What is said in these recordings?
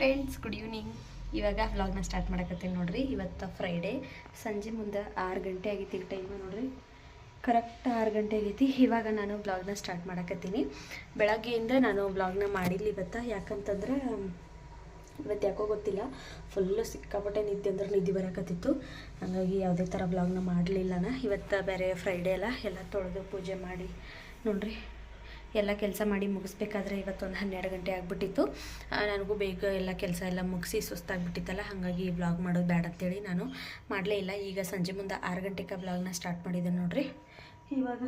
Friends good evening ಇವಾಗ ವ್ಲಾಗ್ನ start ಮಾಡಕತ್ತೀನಿ ನೋಡ್ರಿ. ಇವತ್ತು ಫ್ರೈಡೇ ಸಂಜೆ ಮುಂದೆ ಆರು ಗಂಟೆ ಆಗೈತಿ ಈಗ ಟೈಮ್ ನೋಡ್ರಿ. ಕರೆಕ್ಟ್ ಆರು ಗಂಟೆ ಆಗೈತಿ. ಇವಾಗ ನಾನು ಬ್ಲಾಗ್ನ ಸ್ಟಾರ್ಟ್ ಮಾಡಕತ್ತೀನಿ. ಬೆಳಗ್ಗೆಯಿಂದ ನಾನು ಬ್ಲಾಗ್ನ ಮಾಡಿಲ್ಲ ಇವತ್ತು. ಯಾಕಂತಂದ್ರೆ ಇವತ್ತು ಯಾಕೋ ಗೊತ್ತಿಲ್ಲ. ಫುಲ್ಲು ಸಿಕ್ಕಾಪಟ್ಟೆ ನಿದ್ದೆ ಅಂದ್ರೆ ನಿದ್ದೆ ಬರಕತ್ತಿತ್ತು. ಹಾಗಾಗಿ ಯಾವುದೇ ಥರ ಬ್ಲಾಗ್ನ ಮಾಡಲಿಲ್ಲ ಇವತ್ತು ಬೇರೆ ಫ್ರೈಡೇ ಅಲ್ಲ. ಎಲ್ಲ ತೊಳೆದು ಪೂಜೆ ಮಾಡಿ ನೋಡ್ರಿ. ಎಲ್ಲ ಕೆಲಸ ಮಾಡಿ ಮುಗಿಸ್ಬೇಕಾದ್ರೆ ಇವತ್ತೊಂದು ಹನ್ನೆರಡು ಗಂಟೆ ಆಗಿಬಿಟ್ಟಿತ್ತು. ನನಗೂ ಬೇಗ ಎಲ್ಲ ಕೆಲಸ ಎಲ್ಲ ಮುಗಿಸಿ ಸುಸ್ತಾಗಿಬಿಟ್ಟಿತ್ತಲ್ಲ ಹಾಗಾಗಿ ಈ ಬ್ಲಾಗ್ ಮಾಡೋದು ಬೇಡ ಅಂತೇಳಿ ನಾನು ಮಾಡಲೇ ಇಲ್ಲ. ಈಗ ಸಂಜೆ ಮುಂದೆ ಆರು ಗಂಟೆಗೆ ಬ್ಲಾಗ್ನ ಸ್ಟಾರ್ಟ್ ಮಾಡಿದ್ದೆ ನೋಡಿರಿ. ಇವಾಗ?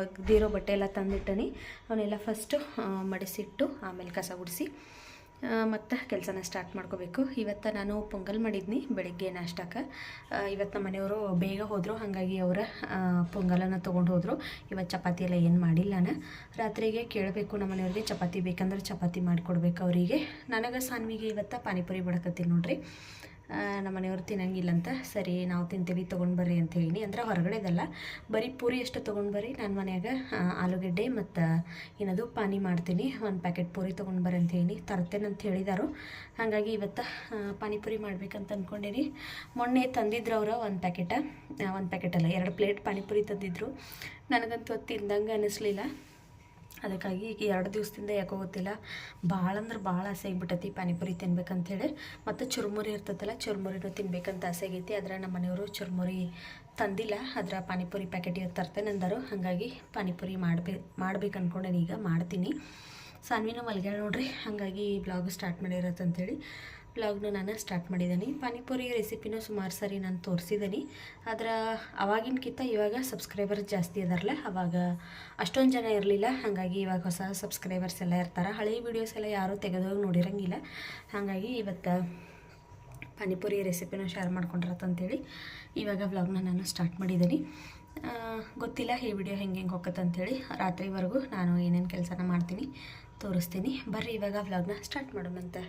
ಒಗ್ದಿರೋ ಬಟ್ಟೆ ಎಲ್ಲ ತಂದಿಟ್ಟನಿ. ಅವನ್ನೆಲ್ಲ ಫಸ್ಟು ಮಡಿಸಿಟ್ಟು ಆಮೇಲೆ ಕಸ ಗುಡಿಸಿ. ಮತ್ತು ಕೆಲಸನ ಸ್ಟಾರ್ಟ್ ಮಾಡ್ಕೋಬೇಕು. ಇವತ್ತು ನಾನು ಪೊಂಗಲ್ ಮಾಡಿದ್ನಿ, ಬೆಳಗ್ಗೆ ನಾಷ್ಟಕ್ಕೆ ಇವತ್ತು ನಮ್ಮ ಮನೆಯವರು ಬೇಗ ಹೋದರು, ಹಾಗಾಗಿ ಅವರ ಪೊಂಗಲನ್ನು ತೊಗೊಂಡು ಹೋದರು. ಇವತ್ತು ಚಪಾತಿ ಎಲ್ಲ ಏನು ಮಾಡಿಲ್ಲ ನಾನು. ರಾತ್ರಿಗೆ ಕೇಳಬೇಕು ನಮ್ಮ ಮನೆಯವ್ರಿಗೆ ಚಪಾತಿ ಬೇಕಂದ್ರೆ ಚಪಾತಿ ಮಾಡಿಕೊಡ್ಬೇಕು ಅವರಿಗೆ. ನನಗೆ ಸಾನ್ವಿಗೆ ಇವತ್ತು ಪಾನಿಪುರಿ ಬಡಕತ್ತೀನಿ ನೋಡ್ರಿ. ನಮ್ಮ ಮನೆಯವ್ರು ತಿನ್ನಂಗಿಲ್ಲ ಅಂತ. ಸರಿ, ನಾವು ತಿಂತೀವಿ, ತೊಗೊಂಡು ಬರ್ರಿ ಅಂತ ಹೇಳಿ ಅಂದ್ರೆ ಹೊರಗಡೆದಲ್ಲ, ಬರೀ ಪೂರಿ ಎಷ್ಟು ತೊಗೊಂಡು ಬರ್ರಿ. ನಾನು ಮನೆಯಾಗ ಆಲೂಗಡ್ಡೆ ಮತ್ತು ಏನದು ಪಾನಿ ಮಾಡ್ತೀನಿ. ಒಂದು ಪ್ಯಾಕೆಟ್ ಪೂರಿ ತೊಗೊಂಡು ಬರ್ರಿ ಅಂತ ಹೇಳಿ ತರ್ತೇನೆ ಅಂತ ಹೇಳಿದಾರು. ಹಾಗಾಗಿ ಇವತ್ತು ಪಾನಿಪುರಿ ಮಾಡ್ಬೇಕಂತ ಅಂದ್ಕೊಂಡೇನಿ ಮೊನ್ನೆ ತಂದಿದ್ರು ಅವರು ಒಂದು ಪ್ಯಾಕೆಟ ಒಂದು ಪ್ಯಾಕೆಟ್ ಅಲ್ಲ, ಎರಡು ಪ್ಲೇಟ್ ಪಾನಿಪುರಿ ತಂದಿದ್ರು. ನನಗಂತೂ ತಿಂದಂಗೆ ಅನ್ನಿಸ್ಲಿಲ್ಲ ಅದಕ್ಕಾಗಿ ಈಗ ಎರಡು ದಿವಸದಿಂದ ಯಾಕೋ ಗೊತ್ತಿಲ್ಲ, ಭಾಳ ಅಂದ್ರೆ ಭಾಳ ಆಸೆ ಆಗಿಬಿಟ್ಟತಿ ಪಾನಿಪುರಿ ತಿನ್ಬೇಕಂತೇಳಿ. ಮತ್ತು ಚುರುಮುರಿ ಇರ್ತೈತಲ್ಲ, ಚುರುಮುರಿನೂ ತಿನ್ಬೇಕಂತ ಆಸೆ ಆಗೈತಿ. ಆದ್ರೆ ನಮ್ಮ ಮನೆಯವರು ಚುರುಮುರಿ ತಂದಿಲ್ಲ ಅದರ ಪಾನಿಪುರಿ ಪ್ಯಾಕೆಟ್ ಇವತ್ತು ತರ್ತೇನೆ ಅಂದರು. ಹಾಗಾಗಿ ಪಾನಿಪುರಿ ಮಾಡಬೇಕು ಮಾಡ್ಬೇಕು ಅಂದ್ಕೊಂಡೇನೀಗ ಈಗ, ಮಾಡ್ತೀನಿ. ಸಾನ್ವಿನೂ ಮಲ್ಗ್ಯಾಳ ನೋಡ್ರಿ, ಹಾಗಾಗಿ ಬ್ಲಾಗ್ ಸ್ಟಾರ್ಟ್ ಮಾಡಿರತ್ತಂತೇಳಿ ಬ್ಲಾಗ್ನ ನಾನು ಸ್ಟಾರ್ಟ್ ಮಾಡಿದ್ದೀನಿ. ಪಾನಿಪುರಿ ರೆಸಿಪಿನೂ ಸುಮಾರು ಸರಿ ನಾನು ತೋರಿಸಿದ್ದೀನಿ. ಆದ್ರೆ ಅವಾಗಿನಕ್ಕಿಂತ ಇವಾಗ ಸಬ್ಸ್ಕ್ರೈಬರ್ ಜಾಸ್ತಿ ಇದಾರಲ್ಲ ಅವಾಗ ಅಷ್ಟೊಂದು ಜನ ಇರಲಿಲ್ಲ. ಹಾಗಾಗಿ ಇವಾಗ ಹೊಸ ಸಬ್ಸ್ಕ್ರೈಬರ್ಸ್ ಎಲ್ಲ ಇರ್ತಾರೆ. ಹಳೆ ವೀಡಿಯೋಸ್ ಎಲ್ಲ ಯಾರೂ ತೆಗೆದೋಗಿ ನೋಡಿರಂಗಿಲ್ಲ. ಹಾಗಾಗಿ ಇವತ್ತು ಪಾನಿಪುರಿ ರೆಸಿಪಿನ ಶೇರ್ ಮಾಡ್ಕೊಂಡಿರತ್ತಂತೇಳಿ ಇವಾಗ ವ್ಲಾಗ್ನ ನಾನು ಸ್ಟಾರ್ಟ್ ಮಾಡಿದ್ದೀನಿ. ಗೊತ್ತಿಲ್ಲ ಈ ವಿಡಿಯೋ ಹೆಂಗೆ ಹೆಂಗೆ ಹೋಗತ್ತೆ ರಾತ್ರಿವರೆಗೂ ನಾನು ಏನೇನು ಕೆಲಸನ ಮಾಡ್ತೀನಿ, ತೋರಿಸ್ತೀನಿ. ಬರ್ರಿ ಇವಾಗ ವ್ಲಾಗ್ನ ಸ್ಟಾರ್ಟ್ ಮಾಡೋಣಂತೆ.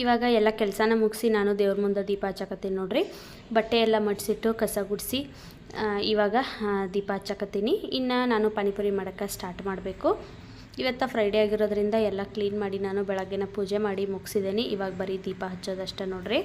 ಇವಾಗ ಎಲ್ಲ ಕೆಲಸನ ಮುಗಿಸಿ ನಾನು ದೇವ್ರ ಮುಂದೆ ದೀಪ ಹಚ್ಚಕತ್ತೀನಿ ನೋಡ್ರಿ. ಬಟ್ಟೆ ಎಲ್ಲ ಮಡಿಸಿಟ್ಟು ಕಸ ಗುಡಿಸಿ ಇವಾಗ ದೀಪ ಹಚ್ಚಕತ್ತೀನಿ. ಇನ್ನು ನಾನು ಪಾನಿಪುರಿ ಮಾಡೋಕ್ಕೆ ಸ್ಟಾರ್ಟ್ ಮಾಡಬೇಕು. ಇವತ್ತು ಫ್ರೈಡೇ ಆಗಿರೋದ್ರಿಂದ ಎಲ್ಲ ಕ್ಲೀನ್ ಮಾಡಿ ನಾನು ಬೆಳಗ್ಗೆನ ಪೂಜೆ ಮಾಡಿ ಮುಗಿಸಿದ್ದೀನಿ ಇವಾಗ ಬರೀ ದೀಪ ಹಚ್ಚೋದಷ್ಟೇ ನೋಡ್ರಿ.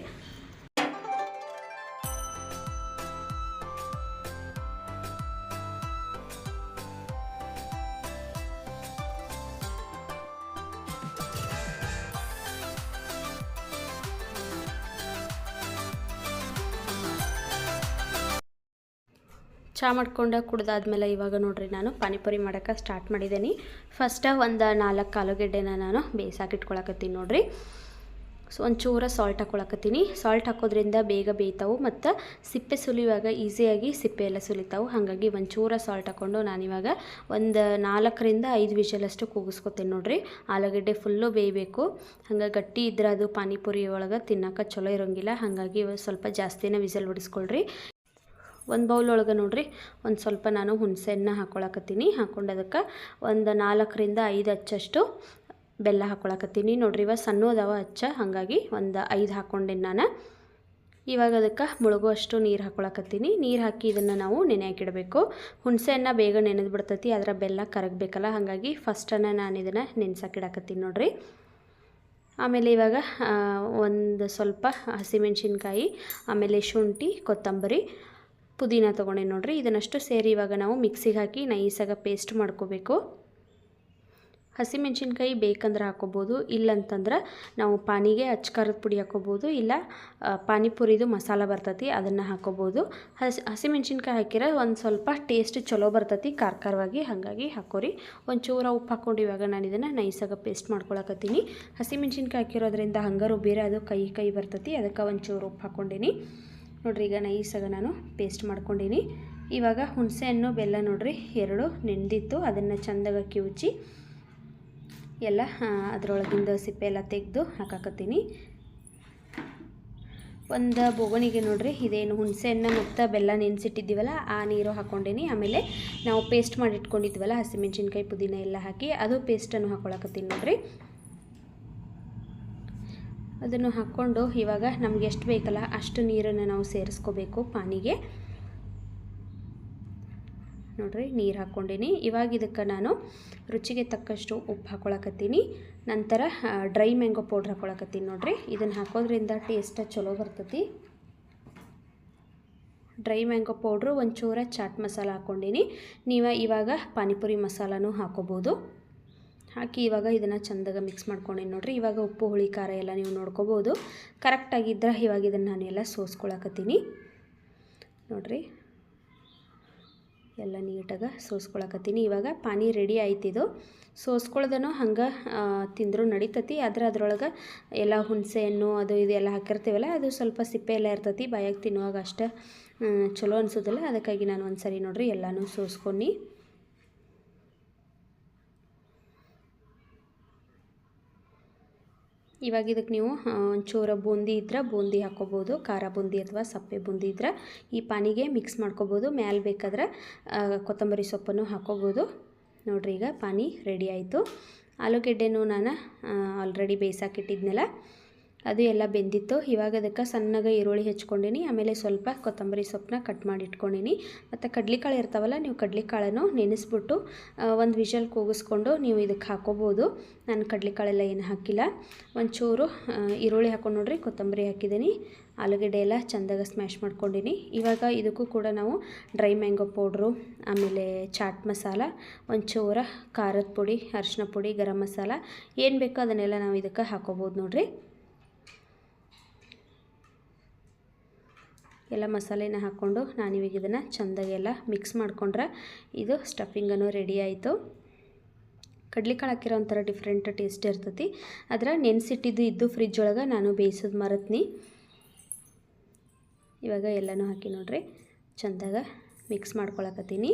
ಚಹಾ ಮಾಡ್ಕೊಂಡು ಕುಡ್ದಾದ್ಮೇಲೆ ಇವಾಗ ನೋಡ್ರಿ ನಾನು ಪಾನಿಪುರಿ ಮಾಡೋಕ್ಕೆ ಸ್ಟಾರ್ಟ್ ಮಾಡಿದ್ದೀನಿ. ಫಸ್ಟ ಒಂದು ನಾಲ್ಕು ಆಲೂಗೆಡ್ಡೆನ ನಾನು ಬೇಯಿಸಾಕಿಟ್ಕೊಳಕತ್ತೀನಿ ನೋಡ್ರಿ. ಸೊ ಒಂಚೂರ ಸಾಲ್ಟ್ ಹಾಕ್ಕೊಳಕತ್ತೀನಿ ಸಾಲ್ಟ್ ಹಾಕೋದ್ರಿಂದ ಬೇಗ ಬೇಯ್ತಾವು ಮತ್ತು ಸಿಪ್ಪೆ ಸುಲಿಯುವಾಗ ಈಸಿಯಾಗಿ ಸಿಪ್ಪೆ ಎಲ್ಲ ಸುಲಿತಾವು. ಹಾಗಾಗಿ ಒಂಚೂರ ಸಾಲ್ಟ್ ಹಾಕ್ಕೊಂಡು ನಾನಿವಾಗ ಒಂದು ನಾಲ್ಕರಿಂದ ಐದು ವಿಷಲಷ್ಟು ಕೂಗಿಸ್ಕೊತೀನಿ ನೋಡ್ರಿ. ಆಲೂಗಡ್ಡೆ ಫುಲ್ಲು ಬೇಯಬೇಕು. ಹಂಗೆ ಗಟ್ಟಿ ಇದ್ರೆ ಅದು ಪಾನಿಪುರಿ ಒಳಗೆ ತಿನ್ನೋಕೆ ಚಲೋ ಇರೋಂಗಿಲ್ಲ. ಹಾಗಾಗಿ ಸ್ವಲ್ಪ ಜಾಸ್ತಿನೇ ವಿಸಲ್ ಹೊಡಿಸ್ಕೊಳ್ರಿ. ಒಂದು ಬೌಲ್ ಒಳಗೆ ನೋಡ್ರಿ. ಒಂದು ಸ್ವಲ್ಪ ನಾನು ಹುಣಸೆಹಣ್ಣ ಹಾಕ್ಕೊಳಕತ್ತೀನಿ ಹಾಕ್ಕೊಂಡು ಅದಕ್ಕೆ ಒಂದು ನಾಲ್ಕರಿಂದ ಐದು ಹಚ್ಚಷ್ಟು ಬೆಲ್ಲ ಹಾಕ್ಕೊಳಕತ್ತೀನಿ ನೋಡ್ರಿ ಇವಾಗ ಸಣ್ಣ ಅದಾವ ಹಚ್ಚ ಹಾಗಾಗಿ ಒಂದು ಐದು ಹಾಕ್ಕೊಂಡೇನಿ ನಾನು. ಇವಾಗ ಅದಕ್ಕೆ ಮುಳುಗುವಷ್ಟು ನೀರು ಹಾಕ್ಕೊಳಕತ್ತೀನಿ ನೀರು ಹಾಕಿ ಇದನ್ನು ನಾವು ನೆನೆ ಹಾಕಿಡಬೇಕು ಹುಣಸೆಹಣ್ಣ ಬೇಗ ನೆನೆದು ಬಿಡ್ತೈತಿ ಅದರ ಬೆಲ್ಲ ಕರಗಬೇಕಲ್ಲ, ಹಾಗಾಗಿ ಫಸ್ಟನ್ನು ನಾನು ಇದನ್ನು ನೆನೆಸಾಕಿಡಕತ್ತೀನಿ ನೋಡ್ರಿ. ಆಮೇಲೆ ಇವಾಗ ಒಂದು ಸ್ವಲ್ಪ ಹಸಿಮೆಣ್ಸಿನ್ಕಾಯಿ, ಆಮೇಲೆ ಶುಂಠಿ, ಕೊತ್ತಂಬರಿ ಪುದೀನ ತೊಗೊಂಡೆ ನೋಡಿರಿ. ಇದನ್ನಷ್ಟು ಸೇರಿ ಇವಾಗ ನಾವು ಮಿಕ್ಸಿಗೆ ಹಾಕಿ ನೈಸಾಗಿ ಪೇಸ್ಟ್ ಮಾಡ್ಕೋಬೇಕು. ಹಸಿಮೆಣ್ಸಿನ್ಕಾಯಿ ಬೇಕಂದ್ರೆ ಹಾಕೋಬೋದು, ಇಲ್ಲಂತಂದ್ರೆ ನಾವು ಪಾನಿಗೆ ಅಚ್ಕಾರದ ಪುಡಿ ಹಾಕೋಬೋದು, ಇಲ್ಲ ಪಾನಿಪುರಿದು ಮಸಾಲ ಬರ್ತತಿ, ಅದನ್ನು ಹಾಕೋಬೋದು. ಹಸಿ, ಹಸಿಮೆಣ್ಸಿನ್ಕಾಯಿ ಹಾಕಿರೋ ಒಂದು ಸ್ವಲ್ಪ ಟೇಸ್ಟ್ ಚಲೋ ಬರ್ತತಿ ಖಾರ ಖಾರವಾಗಿ ಹಾಗಾಗಿ ಹಾಕೋರಿ. ಒಂಚೂರ ಉಪ್ಪು ಹಾಕ್ಕೊಂಡು ಇವಾಗ ನಾನು ಇದನ್ನು ನೈಸಾಗಿ ಪೇಸ್ಟ್ ಮಾಡ್ಕೊಳಕತ್ತೀನಿ. ಹಸಿಮೆಣ್ಸಿನ್ಕಾಯಿ ಹಾಕಿರೋದ್ರಿಂದ ಹಂಗಾರು ಬೇರೆ ಅದು ಕೈ ಕೈ ಬರ್ತತಿ, ಅದಕ್ಕೆ ಒಂಚೂರು ಉಪ್ಪು ಹಾಕ್ಕೊಂಡೀನಿ ನೋಡ್ರಿ ಈಗ ನೈಸಾಗ ನಾನು ಪೇಸ್ಟ್ ಮಾಡ್ಕೊಂಡೀನಿ. ಇವಾಗ ಹುಣಸೆಹಣ್ಣು ಬೆಲ್ಲ ನೋಡ್ರಿ, ಎರಡು ನೆಂದಿತ್ತು. ಅದನ್ನು ಚಂದಾಗ ಕಿವುಚಿ ಎಲ್ಲ ಅದರೊಳಗಿಂದ ಸಿಪ್ಪೆ ಎಲ್ಲ ತೆಗೆದು ಹಾಕಾಕತ್ತೀನಿ. ಒಂದು ಬೊಗಣಿಗೆ ನೋಡ್ರಿ, ಇದೇನು ಹುಣಸೆಹಣ್ಣು ಮತ್ತು ಬೆಲ್ಲ ನೆನೆಸಿಟ್ಟಿದ್ದೀವಲ್ಲ, ಆ ನೀರು ಹಾಕ್ಕೊಂಡೇನಿ ಆಮೇಲೆ ನಾವು ಪೇಸ್ಟ್ ಮಾಡಿ ಇಟ್ಕೊಂಡಿದ್ವಲ್ಲ ಹಸಿಮೆಣ್ಸಿನ್ಕಾಯಿ ಪುದೀನ ಎಲ್ಲ ಹಾಕಿ, ಅದು ಪೇಸ್ಟನ್ನು ಹಾಕ್ಕೊಳಕತ್ತೀನಿ ನೋಡ್ರಿ. ಅದನ್ನು ಹಾಕ್ಕೊಂಡು ಇವಾಗ ನಮ್ಗೆ ಎಷ್ಟು ಬೇಕಲ್ಲ ಅಷ್ಟು ನೀರನ್ನು ನಾವು ಸೇರಿಸ್ಕೋಬೇಕು ಪಾನಿಗೆ. ನೋಡ್ರಿ, ನೀರು ಹಾಕ್ಕೊಂಡೀನಿ. ಇವಾಗ ಇದಕ್ಕೆ ನಾನು ರುಚಿಗೆ ತಕ್ಕಷ್ಟು ಉಪ್ಪು ಹಾಕ್ಕೊಳಕತ್ತೀನಿ ನಂತರ ಡ್ರೈ ಮ್ಯಾಂಗೋ ಪೌಡ್ರ್ ಹಾಕ್ಕೊಳಕತ್ತೀನಿ ನೋಡ್ರಿ. ಇದನ್ನು ಹಾಕೋದ್ರಿಂದ ಟೇಸ್ಟ್ ಚಲೋ ಬರ್ತತಿ. ಡ್ರೈ ಮ್ಯಾಂಗೋ ಪೌಡ್ರು ಒಂಚೂರ ಚಾಟ್ ಮಸಾಲ ಹಾಕ್ಕೊಂಡೀನಿ. ನೀವು ಇವಾಗ ಪಾನಿಪುರಿ ಮಸಾಲನೂ ಹಾಕೋಬೋದು. ಹಾಕಿ ಇವಾಗ ಇದನ್ನು ಚಂದಾಗ ಮಿಕ್ಸ್ ಮಾಡ್ಕೊಂಡೀನಿ ನೋಡ್ರಿ. ಇವಾಗ ಉಪ್ಪು, ಹುಳಿ, ಖಾರ ಎಲ್ಲ ನೀವು ನೋಡ್ಕೋಬೋದು. ಕರೆಕ್ಟಾಗಿದ್ದರೆ ಇವಾಗ ಇದನ್ನು ನಾನೆಲ್ಲ ಸೋಸ್ಕೊಳಕತ್ತೀನಿ. ನೋಡ್ರಿ. ಎಲ್ಲ ನೀಟಾಗಿ ಸೋಸ್ಕೊಳಕತ್ತೀನಿ. ಇವಾಗ ಪಾನಿ ರೆಡಿ ಆಯ್ತಿದು ಸೋಸ್ಕೊಳ್ದನು ಹಂಗೆ ತಿಂದರೂ ನಡೀತತಿ. ಆದ್ರೆ ಅದ್ರೊಳಗೆ ಎಲ್ಲ ಹುಣಸೆ ಹಣ್ಣು ಅದು ಇದು ಎಲ್ಲ ಹಾಕಿರ್ತೀವಲ್ಲ, ಅದು ಸ್ವಲ್ಪ ಸಿಪ್ಪೆ ಎಲ್ಲ ಇರ್ತತಿ. ಬಾಯಾಗಿ ತಿನ್ನುವಾಗ ಅಷ್ಟೇ ಚಲೋ ಅನಿಸೋದಿಲ್ಲ. ಅದಕ್ಕಾಗಿ ನಾನು ಒಂದು ಸರಿ ನೋಡಿರಿ ಎಲ್ಲನೂ ಸೋಸ್ಕೊಂಡು ಇವಾಗ ಇದಕ್ಕೆ ನೀವು ಒಂಚೂರ ಬೂಂದಿ ಇದ್ರೆ ಬೂಂದಿ ಹಾಕ್ಕೋಬೋದು, ಖಾರ ಬೂಂದಿ ಅಥವಾ ಸಪ್ಪೆ ಬೂಂದಿ ಇದ್ರೆ ಈ ಪಾನಿಗೆ ಮಿಕ್ಸ್ ಮಾಡ್ಕೋಬೋದು. ಮ್ಯಾಲೆ ಬೇಕಾದ್ರೆ ಕೊತ್ತಂಬರಿ ಸೊಪ್ಪನ್ನು ಹಾಕ್ಕೋಬೋದು. ನೋಡ್ರಿ ಈಗ ಪಾನಿ ರೆಡಿ ಆಯಿತು. ಆಲೂಗೆಡ್ಡೆನೂ ನಾನು ಆಲ್ರೆಡಿ ಬೇಯಿಸಾಕಿಟ್ಟಿದ್ನಲ್ಲ ಅದು ಎಲ್ಲ ಬೆಂದಿತ್ತು. ಇವಾಗ ಅದಕ್ಕೆ ಸಣ್ಣಗೆ ಈರುಳ್ಳಿ ಹೆಚ್ಕೊಂಡಿನಿ. ಆಮೇಲೆ ಸ್ವಲ್ಪ ಕೊತ್ತಂಬರಿ ಸೊಪ್ಪನ್ನ ಕಟ್ ಮಾಡಿ ಇಟ್ಕೊಂಡಿನಿ ಮತ್ತು ಕಡ್ಲಿಕಾಳು ಇರ್ತಾವಲ್ಲ, ನೀವು ಕಡ್ಲಿಕಾಳನ್ನು ನೆನೆಸ್ಬಿಟ್ಟು ಒಂದು ವಿಷಲ್ ಕೂಗಿಸ್ಕೊಂಡು ನೀವು ಇದಕ್ಕೆ ಹಾಕೋಬೋದು. ನಾನು ಕಡ್ಲಿಕಾಳೆಲ್ಲ ಏನು ಹಾಕಿಲ್ಲ. ಒಂಚೂರು ಈರುಳ್ಳಿ ಹಾಕೊಂಡು ನೋಡ್ರಿ, ಕೊತ್ತಂಬರಿ ಹಾಕಿದ್ದೀನಿ ಆಲೂಗಡ್ಡೆ ಎಲ್ಲ ಚೆಂದಾಗ ಸ್ಮ್ಯಾಶ್ ಮಾಡ್ಕೊಂಡಿನಿ. ಇವಾಗ ಇದಕ್ಕೂ ಕೂಡ ನಾವು ಡ್ರೈ ಮ್ಯಾಂಗೋ ಪೌಡ್ರು, ಆಮೇಲೆ ಚಾಟ್ ಮಸಾಲ, ಒಂಚೂರ ಖಾರದ ಪುಡಿ ಅರಿಶಿನ ಪುಡಿ, ಗರಂ ಮಸಾಲ, ಏನು ಬೇಕೋ ಅದನ್ನೆಲ್ಲ ನಾವು ಇದಕ್ಕೆ ಹಾಕೋಬೋದು ನೋಡ್ರಿ. ಎಲ್ಲ ಮಸಾಲೆನ ಹಾಕ್ಕೊಂಡು ನಾನಿವಾಗ ಇದನ್ನು ಚೆಂದಾಗೆಲ್ಲ ಮಿಕ್ಸ್ ಮಾಡ್ಕೊಂಡ್ರೆ ಇದು ಸ್ಟಫಿಂಗನ್ನು ರೆಡಿ ಆಯಿತು. ಕಡ್ಲಿಕಾಳು ಹಾಕಿರೋ ಒಂಥರ ಡಿಫ್ರೆಂಟ್ ಟೇಸ್ಟ್ ಇರ್ತೈತಿ. ಅದರ ನೆನೆಸಿಟ್ಟಿದ್ದು ಇದ್ದು ಫ್ರಿಜ್ ಒಳಗೆ ನಾನು ಬೇಯಿಸೋದು ಮರತ್ನಿ. ಇವಾಗ ಎಲ್ಲನೂ ಹಾಕಿ ನೋಡ್ರಿ, ಚೆಂದಾಗ ಮಿಕ್ಸ್ ಮಾಡ್ಕೊಳಕತ್ತೀನಿ.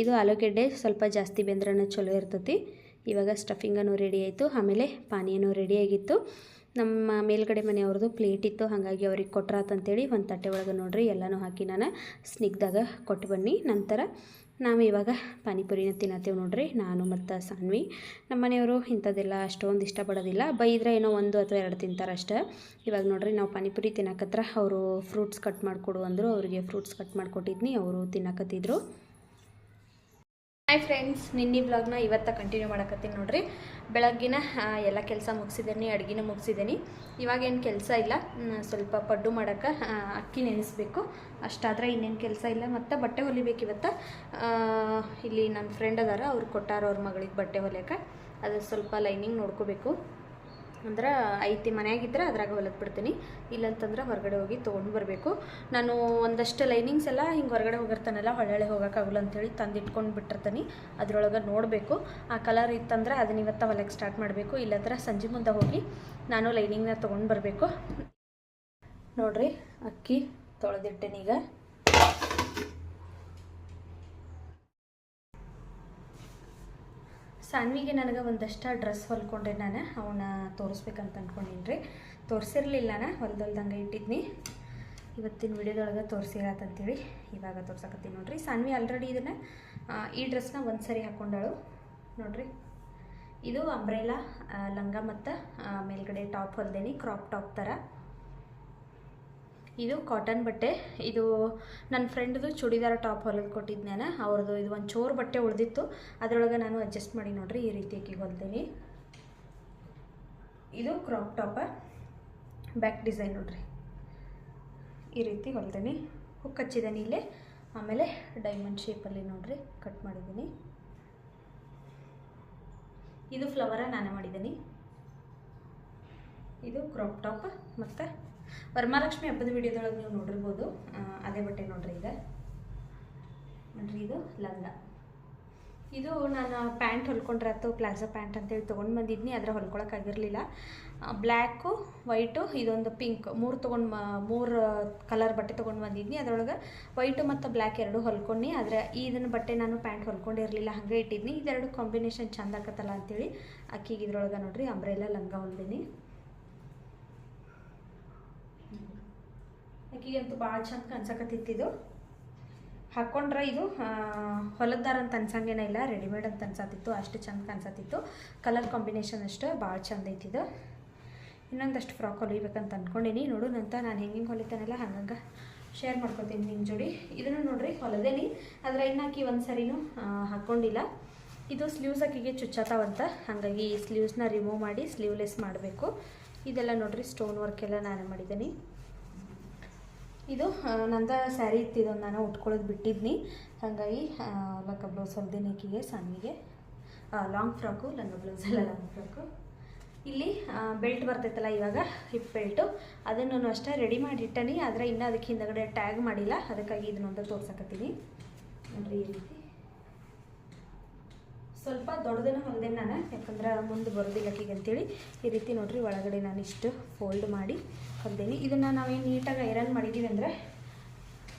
ಇದು ಆಲೂಗೆಡ್ಡೆ ಸ್ವಲ್ಪ ಜಾಸ್ತಿ ಬೆಂದ್ರನ ಚಲೋ ಇರ್ತೈತಿ. ಇವಾಗ ಸ್ಟಫಿಂಗನ್ನು ರೆಡಿ ಆಯಿತು, ಆಮೇಲೆ ಪಾನೀಯನೂ ರೆಡಿಯಾಗಿತ್ತು ನಮ್ಮ ಮೇಲ್ಗಡೆ ಮನೆಯವ್ರದ್ದು ಪ್ಲೇಟ್ ಇತ್ತು. ಹಾಗಾಗಿ ಅವ್ರಿಗೆ ಕೊಟ್ರಾತಂತೇಳಿ ಒಂದು ತಟ್ಟೆ ಒಳಗೆ ನೋಡ್ರಿ, ಎಲ್ಲನೂ ಹಾಕಿ ನಾನು ಸ್ನಿಗ್ದಾಗ ಕೊಟ್ಟು ಬನ್ನಿ. ನಂತರ ನಾವು ಇವಾಗ ಪಾನಿಪುರಿನ ತಿನ್ನತ್ತೇವೆ ನೋಡ್ರಿ, ನಾನು ಮತ್ತು ಸಾನ್ವಿ. ನಮ್ಮ ಮನೆಯವರು ಇಂಥದ್ದೆಲ್ಲ ಅಷ್ಟೊಂದು ಇಷ್ಟಪಡೋದಿಲ್ಲ. ಬೈದ್ರೆ ಏನೋ ಒಂದು ಅಥವಾ ಎರಡು ತಿಂತಾರೆ ಅಷ್ಟೇ ಇವಾಗ ನೋಡ್ರಿ ನಾವು ಪಾನಿಪುರಿ ತಿನ್ನಕತ್ರ ಅವರು ಫ್ರೂಟ್ಸ್ ಕಟ್ ಮಾಡಿಕೊಡು ಅಂದರು, ಅವರಿಗೆ ಫ್ರೂಟ್ಸ್ ಕಟ್ ಮಾಡಿಕೊಟ್ಟಿದ್ನಿ, ಅವರು ತಿನ್ನಕತ್ತಿದ್ರು. ಹಾಯ್ ಫ್ರೆಂಡ್ಸ್ ನಿನ್ನೆ ಬ್ಲಾಗ್ನ ಇವತ್ತ ಕಂಟಿನ್ಯೂ ಮಾಡಕತ್ತೀನಿ ನೋಡ್ರಿ. ಬೆಳಗ್ಗಿನ ಎಲ್ಲ ಕೆಲಸ ಮುಗಿಸಿದ್ದೀನಿ ಅಡುಗೆನ ಮುಗಿಸಿದ್ದೀನಿ ಇವಾಗೇನು ಕೆಲಸ ಇಲ್ಲ. ಸ್ವಲ್ಪ ಪಡ್ಡು ಮಾಡೋಕ್ಕೆ ಅಕ್ಕಿ ನೆನೆಸ್ಬೇಕು. ಅಷ್ಟಾದರೆ ಇನ್ನೇನು ಕೆಲಸ ಇಲ್ಲ. ಮತ್ತು ಬಟ್ಟೆ ಹೊಲಿಬೇಕು ಇವತ್ತು. ಇಲ್ಲಿ ನನ್ನ ಫ್ರೆಂಡ್ ಅದಾರ, ಅವ್ರು ಕೊಟ್ಟಾರ ಅವ್ರ ಮಗಳಿಗೆ ಬಟ್ಟೆ ಹೊಲಿಯೋಕೆ. ಅದು ಸ್ವಲ್ಪ ಲೈನಿಂಗ್ ನೋಡ್ಕೋಬೇಕು. ಅಂದ್ರೆ ಐತಿ ಮನೆಯಾಗಿದ್ದರೆ ಅದ್ರಾಗ ಹೊಲಕ್ಕೆ ಬಿಡ್ತೀನಿ ಇಲ್ಲಂತಂದ್ರೆ ಹೊರಗಡೆ ಹೋಗಿ ತೊಗೊಂಡು ಬರಬೇಕು. ನಾನು ಒಂದಷ್ಟು ಲೈನಿಂಗ್ಸ್ ಎಲ್ಲ ಹಿಂಗೆ ಹೊರಗಡೆ ಹೋಗಿರ್ತಾನಲ್ಲ ಹೊಳ್ಳೆ ಹೋಗೋಕ್ಕಾಗಲ್ಲ ಅಂತೇಳಿ ತಂದಿಟ್ಕೊಂಡು ಬಿಟ್ಟಿರ್ತೀನಿ. ಅದ್ರೊಳಗೆ ನೋಡಬೇಕು. ಆ ಕಲರ್ ಇತ್ತಂದ್ರೆ ಅದನ್ನ ಇವತ್ತು ಹೊಲಕ್ಕೆ ಸ್ಟಾರ್ಟ್ ಮಾಡಬೇಕು. ಇಲ್ಲಾಂದ್ರೆ ಸಂಜೆ ಮುಂದೆ ಹೋಗಿ ನಾನು ಲೈನಿಂಗ್ನ ತೊಗೊಂಡು ಬರಬೇಕು. ನೋಡ್ರಿ, ಅಕ್ಕಿ ತೊಳೆದಿಟ್ಟೆನೀಗ ಸಾನ್ವಿಗೆ ನನಗೆ ಒಂದಷ್ಟು ಡ್ರೆಸ್ ಹೊಲ್ಕೊಂಡೆ ನಾನು, ಅವನ್ನ ತೋರಿಸ್ಬೇಕಂತ ಅಂದ್ಕೊಂಡೀನಿ ರೀ ತೋರಿಸಿರ್ಲಿಲ್ಲ ನಾನು ಹೊಲ್ದೊಲ್ದಂಗೆ ಇಟ್ಟಿದ್ನಿ. ಇವತ್ತಿನ ವಿಡಿಯೋದೊಳಗೆ ತೋರಿಸಿರತ್ತಂತೇಳಿ ಇವಾಗ ತೋರ್ಸಕತ್ತೀನಿ ನೋಡ್ರಿ. ಸಾನ್ವಿ ಆಲ್ರೆಡಿ ಇದನ್ನು ಈ ಡ್ರೆಸ್ನ ಒಂದು ಸರಿ ಹಾಕ್ಕೊಂಡಳು ನೋಡ್ರಿ. ಇದು ಅಂಬ್ರೆಲಾ ಲಂಗ ಮತ್ತು ಮೇಲ್ಗಡೆ ಟಾಪ್ ಹೊಲ್ದೇನಿ ಕ್ರಾಪ್ ಟಾಪ್ ಥರ ಇದು ಕಾಟನ್ ಬಟ್ಟೆ. ಇದು ನನ್ನ ಫ್ರೆಂಡ್ದು ಚೂಡಿದಾರ ಟಾಪ್ ಹೊಲಿದು ನಾನು ಅವ್ರದ್ದು ಇದು ಒಂದು ಚೋರ್ ಬಟ್ಟೆ ಉಳಿದಿತ್ತು. ಅದರೊಳಗೆ ನಾನು ಅಡ್ಜಸ್ಟ್ ಮಾಡಿ ನೋಡ್ರಿ ಈ ರೀತಿ ಆಕಿ ಹೊಲ್ತೀನಿ ಇದು ಕ್ರಾಪ್ ಟಾಪ ಬ್ಯಾಕ್ ಡಿಸೈನ್ ನೋಡ್ರಿ. ಈ ರೀತಿ ಹೊಲ್ತೀನಿ ಹುಕ್ ಹಚ್ಚಿದ್ದೀನಿ ಇಲ್ಲೇ. ಆಮೇಲೆ ಡೈಮಂಡ್ ಶೇಪಲ್ಲಿ ನೋಡ್ರಿ ಕಟ್ ಮಾಡಿದ್ದೀನಿ ಇದು ಫ್ಲವರ ನಾನೇ ಮಾಡಿದ್ದೀನಿ ಇದು ಕ್ರಾಪ್ ಟಾಪ್ ಮತ್ತು ವರಮಹಾಲಕ್ಷ್ಮಿ ಹಬ್ಬದ ವಿಡಿಯೋದೊಳಗೆ ನೀವು ನೋಡಿರ್ಬೋದು. ಅದೇ ಬಟ್ಟೆ ನೋಡ್ರಿ ಇದೆ ನೋಡ್ರಿ ಇದು ಲಂಗ. ಇದು ನಾನು ಪ್ಯಾಂಟ್ ಹೊಲ್ಕೊಂಡ್ರೆ ಆಯ್ತು ಪ್ಲಾಜೋ ಪ್ಯಾಂಟ್ ಅಂತೇಳಿ ತೊಗೊಂಡು ಬಂದಿದ್ನಿ ಆದರೆ ಹೊಲ್ಕೊಳಕ್ಕಾಗಿರಲಿಲ್ಲ ಬ್ಲ್ಯಾಕು, ವೈಟು, ಇದೊಂದು ಪಿಂಕ್. ಮೂರು ತೊಗೊಂಡು ಮೂರು ಕಲರ್ ಬಟ್ಟೆ ತೊಗೊಂಡು ಬಂದಿದ್ನಿ. ಅದರೊಳಗೆ ವೈಟು ಮತ್ತು ಬ್ಲ್ಯಾಕ್ ಎರಡು ಹೊಲ್ಕೊಂಡು ಆದರೆ ಇದನ್ನ ಬಟ್ಟೆ ನಾನು ಪ್ಯಾಂಟ್ ಹೊಲ್ಕೊಂಡಿರಲಿಲ್ಲ, ಹಾಗೆ ಇಟ್ಟಿದ್ನಿ. ಇದೆರಡು ಕಾಂಬಿನೇಷನ್ ಚಂದ ಆಕತ್ತಲ್ಲ ಅಂತೇಳಿ ಅಕ್ಕಿಗೆ ಇದ್ರೊಳಗೆ ನೋಡ್ರಿ ಅಂಬ್ರೆಲ್ಲ ಲಂಗ ಹೊಲ್ದೀನಿ. ಅಕ್ಕಿಗಂತೂ ಭಾಳ ಚಂದ ಕನ್ಸಕತ್ತಿತ್ತಿದು. ಹಾಕ್ಕೊಂಡ್ರೆ ಇದು ಹೊಲದ್ದಾರ ಅಂತ ಅನ್ಸಂಗೇನ ಇಲ್ಲ ರೆಡಿಮೇಡ್ ಅಂತ ಅನ್ಸತ್ತಿತ್ತು, ಅಷ್ಟು ಚಂದ ಕಾಣಿಸತ್ತಿತ್ತು ಕಲರ್ ಕಾಂಬಿನೇಷನ್ ಅಷ್ಟು ಭಾಳ ಚಂದ ಐತಿದು. ಇನ್ನೊಂದಷ್ಟು ಫ್ರಾಕ್ ಹೊಲಿಬೇಕಂತ ಅಂದ್ಕೊಂಡೀನಿ ನೋಡು ನಂತರ ನಾನು ಹೆಂಗೆ ಹೆಂಗೆ ಹೊಲಿತಾನಲ್ಲ ಹಂಗಂಗೆ ಶೇರ್ ಮಾಡ್ಕೊತೀನಿ ನಿಮ್ಮ ಜೋಡಿ. ಇದನ್ನು ನೋಡ್ರಿ, ಹೊಲದೇನಿ. ಆದರೆ ಇನ್ನಾಕಿ ಒಂದು ಸರಿನೂ ಹಾಕ್ಕೊಂಡಿಲ್ಲ ಇದು ಸ್ಲೀವ್ಸ್ ಆಕಿಗೆ ಚುಚ್ಚಾತಾವಂತ. ಹಾಗಾಗಿ ಸ್ಲೀವ್ಸ್ನ ರಿಮೂವ್ ಮಾಡಿ ಸ್ಲೀವ್ಲೆಸ್ ಮಾಡಬೇಕು. ಇದೆಲ್ಲ ನೋಡ್ರಿ ಸ್ಟೋನ್ ವರ್ಕ್ ಎಲ್ಲ ನಾನು ಮಾಡಿದ್ದೀನಿ. ಇದು ನಂದ ಸ್ಯಾರಿ ಇತ್ತಿದೊಂದು ನಾನು ಉಟ್ಕೊಳ್ಳೋದು ಬಿಟ್ಟಿದ್ನಿ. ಹಾಗಾಗಿ ಲಕ್ಕ ಬ್ಲೌಸ್ ಹೊಲ್ದಿನಿ ನೆಕ್ಕಿಗೆ ಸಣ್ಣಿಗೆ ಲಾಂಗ್ ಫ್ರಾಕು ಲಂಗ ಬ್ಲೌಸ್ ಎಲ್ಲ ಲಾಂಗ್ ಫ್ರಾಕು ಇಲ್ಲಿ ಬೆಲ್ಟ್ ಬರ್ತೈತಲ್ಲ ಇವಾಗ ಹಿಪ್ ಬೆಲ್ಟು ಅದನ್ನು ಅಷ್ಟೇ ರೆಡಿ ಮಾಡಿ ಇಟ್ಟನಿ ಆದರೆ ಇನ್ನೂ ಅದಕ್ಕೆ ಹಿಂದಗಡೆ ಟ್ಯಾಗ್ ಮಾಡಿಲ್ಲ. ಅದಕ್ಕಾಗಿ ಇದನ್ನೊಂದು ತೋರ್ಸಕತ್ತೀನಿ. ನೋಡಿರಿ ಈ ರೀತಿ. ಸ್ವಲ್ಪ ದೊಡ್ಡದನ್ನು ನಾನು, ಯಾಕಂದ್ರೆ ಮುಂದೆ ಬರೋದಿಲ್ಲ ಹೀಗೆ ಅಂತೇಳಿ, ಈ ರೀತಿ ನೋಡ್ರಿ ಒಳಗಡೆ ನಾನು ಇಷ್ಟು ಫೋಲ್ಡ್ ಮಾಡಿ ಹೊಂದೇನಿ ಇದನ್ನು ನಾವೇನು ನೀಟಾಗಿ ಐರನ್ ಮಾಡಿದ್ದೀವಿ ಅಂದರೆ,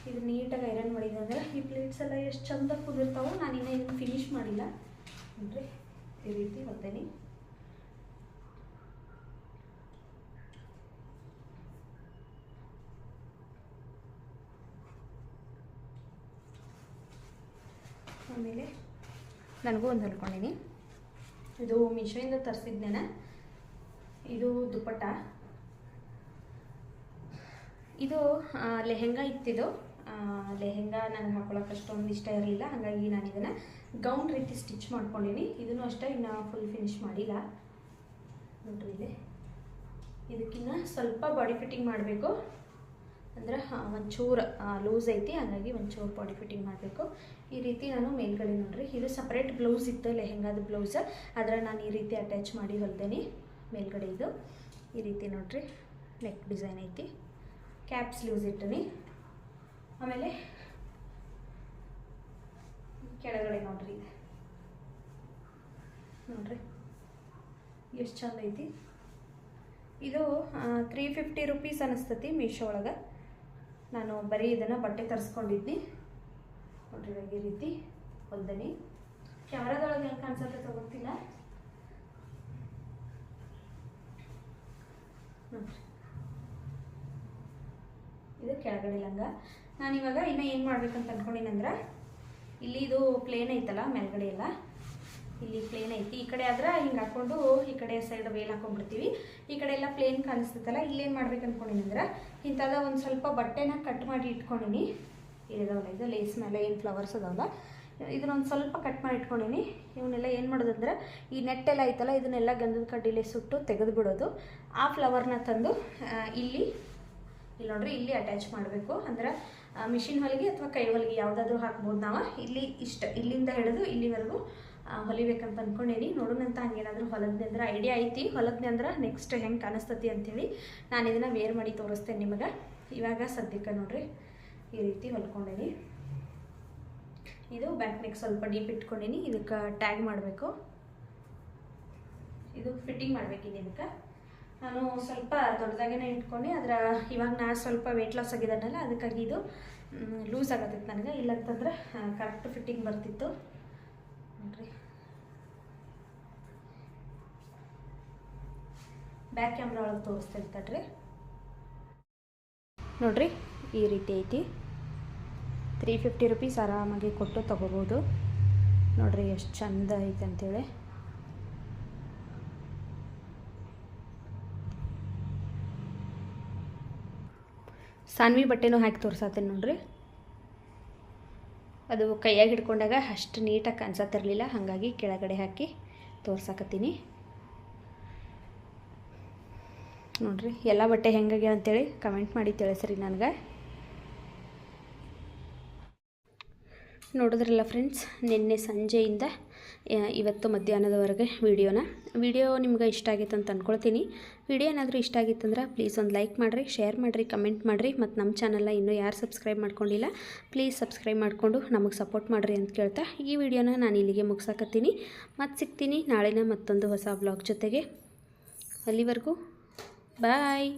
ಇದು ನೀಟಾಗಿ ಐರನ್ ಮಾಡಿದ್ದೀವಿ ಅಂದರೆ, ಈ ಪ್ಲೇಟ್ಸ್ ಎಲ್ಲ ಎಷ್ಟು ಚಂದ ಕುದಿರ್ತಾವೋ, ನಾನು ಇನ್ನೂ ಇದನ್ನು ಫಿನಿಶ್ ಮಾಡಿಲ್ಲ. ನೋಡ್ರಿ, ಈ ರೀತಿ ಹೊಂದೇನಿ ಆಮೇಲೆ ನನಗೂ ಒಂದು ಹೊಲ್ಕೊಂಡಿನಿ. ಇದು ಮೀಶೋಯಿಂದ ತರಿಸಿದ್ನೇನೆ. ಇದು ದುಪ್ಪಟ್ಟ ಇದು ಲೆಹೆಂಗಾ ಇತ್ತಿದು. ಲೆಹೆಂಗಾ ನನಗೆ ಹಾಕೊಳ್ಳೋಕೆ ಅಷ್ಟೊಂದು ಇಷ್ಟ ಇರಲಿಲ್ಲ. ಹಾಗಾಗಿ ನಾನು ಇದನ್ನು ಗೌನ್ ರೀತಿ ಸ್ಟಿಚ್ ಮಾಡ್ಕೊಂಡಿನಿ. ಇದನ್ನು ಅಷ್ಟೇ ಇನ್ನು ಫುಲ್ ಫಿನಿಶ್ ಮಾಡಿಲ್ಲ. ನೋಡ್ರಿ ಇದೆ. ಇದಕ್ಕಿನ್ನ ಸ್ವಲ್ಪ ಬಾಡಿ ಫಿಟ್ಟಿಂಗ್ ಮಾಡಬೇಕು. ಅಂದ್ರೆ ಒಂಚೂರು ಲೂಸ್ ಐತಿ, ಹಾಗಾಗಿ ಒಂಚೂರು ಬಾಡಿ ಫಿಟ್ಟಿಂಗ್ ಮಾಡಬೇಕು. ಈ ರೀತಿ ನಾನು ಮೇಲ್ಗಡೆ ನೋಡ್ರಿ, ಇದು ಸಪ್ರೇಟ್ ಬ್ಲೌಸ್ ಇತ್ತು, ಲೆಹೆಂಗಾದ ಬ್ಲೌಸ್ ಆದರೆ ನಾನು ಈ ರೀತಿ ಅಟ್ಯಾಚ್ ಮಾಡಿ ಹೊಲ್ದೇನಿ, ಮೇಲ್ಗಡೆ ಇದು. ಈ ರೀತಿ ನೋಡ್ರಿ ನೆಕ್ ಡಿಸೈನ್ ಐತಿ. ಕ್ಯಾಪ್ಸ್ ಲೂಸ್ ಇಟ್ಟನಿ. ಆಮೇಲೆ ಕೆಳಗಡೆ ನೋಡ್ರಿ. ನೋಡ್ರಿ, ಎಷ್ಟು ಚಂದ ಐತಿ. ಇದು ತ್ರೀ ಫಿಫ್ಟಿ ರುಪೀಸ್ ಅನಿಸ್ತತಿ ಮೀಶೋ ಒಳಗೆ. ನಾನು ಬರೀ ಇದನ್ನು ಬಟ್ಟೆ ತರಿಸ್ಕೊಂಡಿದ್ನಿ. ನೋಡ್ರಿ ಇವಾಗ ಈ ರೀತಿ ಹೊಲ್ದನಿ. ಕ್ಯಾಮ್ರಾದೊಳಗೆ ಹೆಂಗೆ ಕಾಣಿಸುತ್ತೆ ತಗೊತಿಲ್ಲ ನೋಡ್ರಿ. ಇದು ಕೆಳಗಡೆ ಲಂಗ. ನಾನಿವಾಗ ಇನ್ನೂ ಏನು ಮಾಡ್ಬೇಕಂತ ಅಂದ್ಕೊಂಡಿನಂದ್ರೆ ಇಲ್ಲಿ ಇದು ಪ್ಲೇನ್ ಐತಲ್ಲ, ಮೇಲ್ಗಡೆ ಎಲ್ಲ. ಇಲ್ಲಿ ಪ್ಲೇನ್ ಐತಿ. ಈ ಕಡೆ ಆದ್ರೆ ಹಿಂಗೆ ಹಾಕೊಂಡು ಈ ಕಡೆ ಸೈಡ್ ವೇಲ್ ಹಾಕೊಂಡ್ಬಿಡ್ತೀವಿ. ಈ ಕಡೆ ಎಲ್ಲ ಪ್ಲೇನ್ ಕಾಣಿಸ್ತೈತಲ್ಲ, ಇಲ್ಲೇನು ಮಾಡ್ಬೇಕು ಅಂದ್ಕೊಂಡಿನಂದ್ರೆ ಇಂಥದ ಒಂದು ಸ್ವಲ್ಪ ಬಟ್ಟೆನ ಕಟ್ ಮಾಡಿ ಇಟ್ಕೊಂಡಿನಿ. ಇದಾವಲ್ಲ ಇದು ಲೇಸ್ ಮೇಲೆ ಏನು ಫ್ಲವರ್ಸ್ ಅದಾವಲ್ಲ, ಇದನ್ನೊಂದು ಸ್ವಲ್ಪ ಕಟ್ ಮಾಡಿ ಇಟ್ಕೊಂಡಿನಿ. ಇವನ್ನೆಲ್ಲ ಏನು ಮಾಡೋದಂದ್ರೆ, ಈ ನೆಟ್ಟೆಲ್ಲ ಐತಲ್ಲ, ಇದನ್ನೆಲ್ಲ ಗಂಧದ ಕಡ್ಡಿಲೆ ಸುಟ್ಟು ತೆಗೆದು ಬಿಡೋದು ಆ ಫ್ಲವರ್ನ ತಂದು ಇಲ್ಲಿ ಇಲ್ಲಿ ನೋಡ್ರಿ, ಇಲ್ಲಿ ಅಟ್ಯಾಚ್ ಮಾಡಬೇಕು. ಅಂದ್ರೆ ಮಿಷಿನ್ ಹೊಲಿಗೆ ಅಥವಾ ಕೈ ಹೊಲಿಗೆ ಯಾವುದಾದ್ರೂ ಹಾಕ್ಬೋದು ನಾವು. ಇಲ್ಲಿ ಇಷ್ಟ, ಇಲ್ಲಿಂದ ಹಿಡಿದು ಇಲ್ಲಿವರೆಗೂ ಹೊಲಿಬೇಕಂತ ಅಂದ್ಕೊಂಡೇನಿ ನೋಡೋಣಂತ ಹಂಗೇನಾದರೂ ಹೊಲದ್ನೆ ಅಂದ್ರೆ ಐಡಿಯಾ ಐತಿ. ಹೊಲದ್ನೆ ಅಂದ್ರೆ ನೆಕ್ಸ್ಟ್ ಹೆಂಗೆ ಕಾಣಿಸ್ತತಿ ಅಂಥೇಳಿ ನಾನು ಇದನ್ನು ವೇರ್ ಮಾಡಿ ತೋರಿಸ್ತೇನೆ ನಿಮಗೆ. ಇವಾಗ ಸದ್ಯಕ್ಕೆ ನೋಡ್ರಿ ಈ ರೀತಿ ಹೊಲ್ಕೊಂಡೇನಿ. ಇದು ಬ್ಯಾಕ್ ನೆಕ್ ಸ್ವಲ್ಪ ಡೀಪ್ ಇಟ್ಕೊಂಡೀನಿ. ಇದಕ್ಕೆ ಟ್ಯಾಗ್ ಮಾಡಬೇಕು. ಇದು ಫಿಟ್ಟಿಂಗ್ ಮಾಡ್ಬೇಕಿದೆ ಇದಕ್ಕೆ. ನಾನು ಸ್ವಲ್ಪ ದೊಡ್ಡದಾಗೇನೆ ಇಟ್ಕೊಂಡು. ಅದರ ಇವಾಗ ನಾನು ಸ್ವಲ್ಪ ವೆಯ್ಟ್ ಲಾಸ್ ಆಗಿದ್ದಾನಲ್ಲ, ಅದಕ್ಕಾಗಿ ಇದು ಲೂಸ್ ಆಗತ್ತೈತೆ ನನಗೆ. ಇಲ್ಲಂತಂದ್ರೆ ಕರೆಕ್ಟ್ ಫಿಟ್ಟಿಂಗ್ ಬರ್ತಿತ್ತು. ನೋಡ್ರಿ. ಬ್ಯಾಕ್ ಕ್ಯಾಮ್ರಾ ಒಳಗೆ ತೋರಿಸ್ತೇನೆ ತಡ್ರಿ ನೋಡ್ರಿ, ಈ ರೀತಿ ಐತಿ. ತ್ರೀ ಫಿಫ್ಟಿ ರುಪೀಸ್ ಆರಾಮಾಗಿ ಕೊಟ್ಟು ತೊಗೋಬೋದು. ನೋಡ್ರಿ, ಎಷ್ಟು ಚಂದ ಐತೆ ಅಂತೇಳಿ. ಸಾನ್ವಿ ಬಟ್ಟೆನೂ ಹಾಕಿ ತೋರ್ಸತ್ತೇನೆ ನೋಡ್ರಿ. ಅದು ಕೈಯಾಗಿ ಹಿಡ್ಕೊಂಡಾಗ ಅಷ್ಟು ನೀಟಾಗಿ ಕಾಣಿಸತ್ತಿರಲಿಲ್ಲ ಹಾಗಾಗಿ ಕೆಳಗಡೆ ಹಾಕಿ ತೋರ್ಸಕತ್ತೀನಿ. ನೋಡ್ರಿ, ಎಲ್ಲ ಬಟ್ಟೆ ಹೆಂಗಾಗ್ಯಾವ ಅಂತೇಳಿ ಕಮೆಂಟ್ ಮಾಡಿ ತಿಳಿಸ್ರಿ ನನಗೆ. ನೋಡಿದ್ರಲ್ಲ ಫ್ರೆಂಡ್ಸ್ ನಿನ್ನೆ ಸಂಜೆಯಿಂದ ಇವತ್ತು ಮಧ್ಯಾಹ್ನದವರೆಗೆ ವಿಡಿಯೋನ. ವಿಡಿಯೋ ನಿಮ್ಗೆ ಇಷ್ಟ ಆಗಿತ್ತು ಅಂತ ಅಂದ್ಕೊಳ್ತೀನಿ ವಿಡಿಯೋ ಏನಾದರೂ ಇಷ್ಟ ಆಗಿತ್ತಂದ್ರೆ ಪ್ಲೀಸ್ ಒಂದು ಲೈಕ್ ಮಾಡಿರಿ ಶೇರ್ ಮಾಡಿರಿ ಕಮೆಂಟ್ ಮಾಡಿರಿ. ಮತ್ತು ನಮ್ಮ ಚಾನಲ್ನ ಇನ್ನೂ ಯಾರು ಸಬ್ಸ್ಕ್ರೈಬ್ ಮಾಡ್ಕೊಂಡಿಲ್ಲ ಪ್ಲೀಸ್ ಸಬ್ಸ್ಕ್ರೈಬ್ ಮಾಡಿಕೊಂಡು ನಮಗೆ ಸಪೋರ್ಟ್ ಮಾಡಿರಿ ಅಂತ ಕೇಳ್ತಾ. ಈ ವಿಡಿಯೋನ ನಾನು ಇಲ್ಲಿಗೆ ಮುಗಿಸಾಕತ್ತೀನಿ. ಮತ್ತು ಸಿಗ್ತೀನಿ ನಾಳೆನ ಮತ್ತೊಂದು ಹೊಸ ಬ್ಲಾಗ್ ಜೊತೆಗೆ. ಅಲ್ಲಿವರೆಗೂ ಬಾಯ್